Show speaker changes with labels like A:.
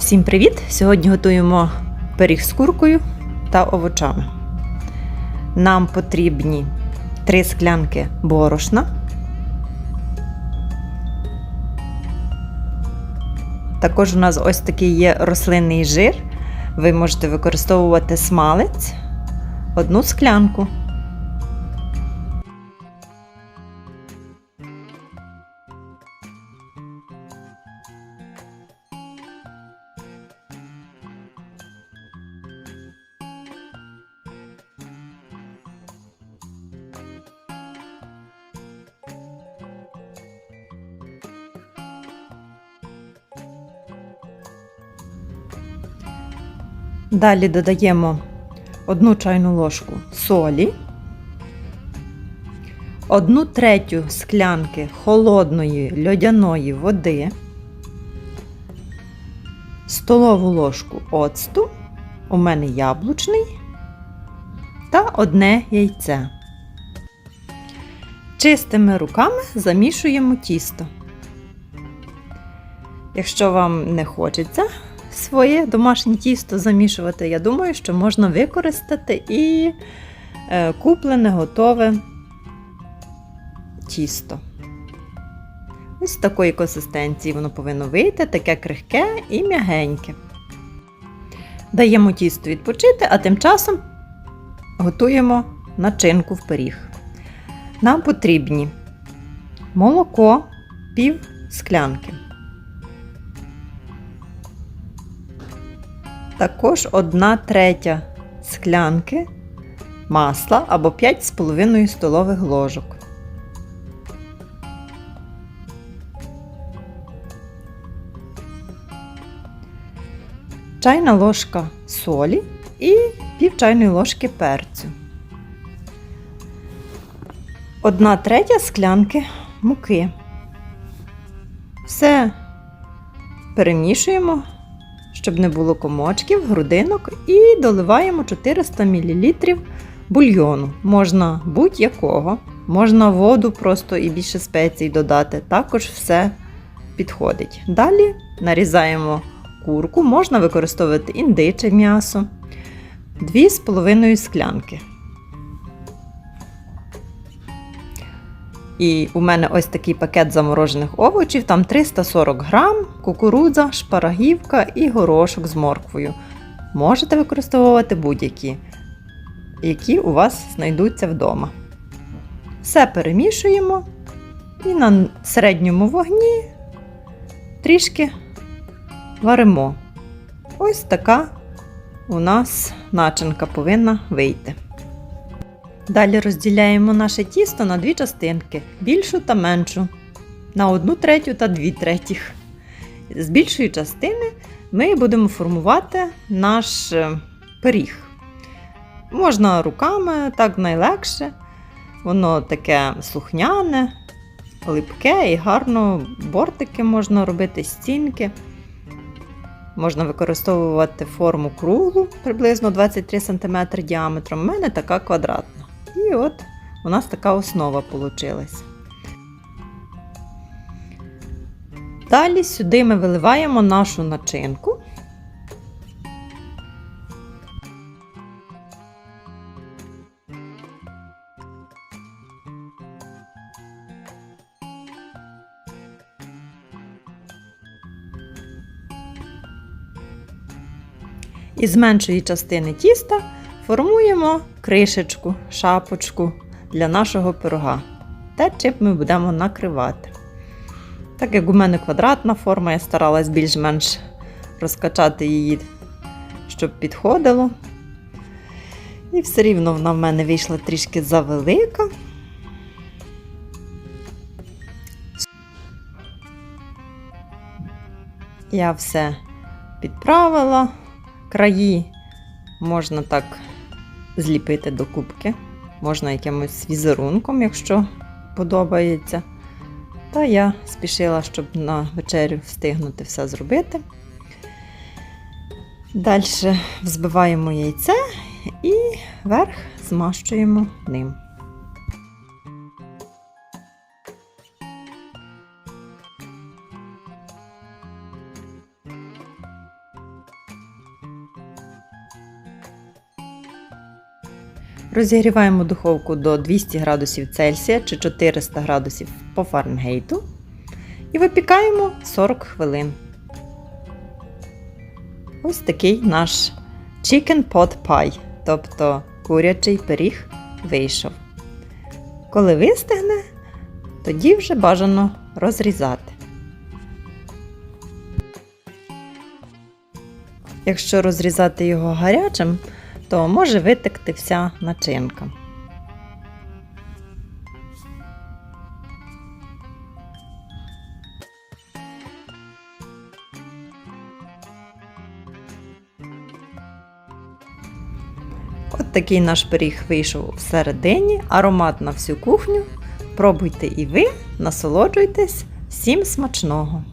A: Всім привіт! Сьогодні готуємо пиріг з куркою та овочами. Нам потрібні 3 склянки борошна, також у нас ось такий є рослинний жир. Ви можете використовувати смалець, одну склянку. Далі додаємо 1 чайну ложку солі, 1 третю склянки холодної льодяної води, столову ложку оцту, у мене яблучний та одне яйце. Чистими руками замішуємо тісто. Якщо вам не хочеться своє домашнє тісто замішувати, я думаю, що можна використати і е, куплене готове тісто. Ось такої консистенції воно повинно вийти, таке крихке і м'ягеньке. Даємо тісто відпочити, а тим часом готуємо начинку в пиріг. Нам потрібні молоко пів склянки. Також 1 третя склянки масла або 5,5 столових ложок. Чайна ложка солі і пів чайної ложки перцю. 1 третя склянки муки. Все перемішуємо щоб не було комочків, грудинок, і доливаємо 400 мл бульйону. Можна будь-якого, можна воду просто і більше спецій додати. Також все підходить. Далі нарізаємо курку, можна використовувати індиче м'ясо, 2,5 склянки. І у мене ось такий пакет заморожених овочів, там 340 грам, кукурудза, шпарагівка і горошок з морквою. Можете використовувати будь-які, які у вас знайдуться вдома. Все перемішуємо і на середньому вогні трішки варимо. Ось така у нас начинка повинна вийти. Далі розділяємо наше тісто на дві частинки більшу та меншу, на одну третю та дві третіх. З більшої частини ми будемо формувати наш е, пиріг. Можна руками, так найлегше. Воно таке слухняне, липке і гарно бортики можна робити, стінки. Можна використовувати форму круглу, приблизно 23 см діаметром. У мене така квадратна. І от у нас така основа вийшла. Далі сюди ми виливаємо нашу начинку. Із меншої частини тіста формуємо кришечку, шапочку для нашого пирога. Те, чим ми будемо накривати. Так як у мене квадратна форма, я старалась більш-менш розкачати її, щоб підходило. І все рівно вона в мене вийшла трішки завелика. Я все підправила, краї можна так зліпити до кубки. Можна якимось візерунком, якщо подобається. Та я спішила, щоб на вечерю встигнути все зробити. Далі взбиваємо яйце і верх змащуємо ним. Розігріваємо духовку до 200 градусів Цельсія чи 400 градусів по Фаренгейту і випікаємо 40 хвилин. Ось такий наш chicken pot pie, тобто курячий пиріг вийшов. Коли вистигне, тоді вже бажано розрізати. Якщо розрізати його гарячим, то може витекти вся начинка. От такий наш пиріг вийшов всередині, аромат на всю кухню. Пробуйте і ви, насолоджуйтесь, всім смачного!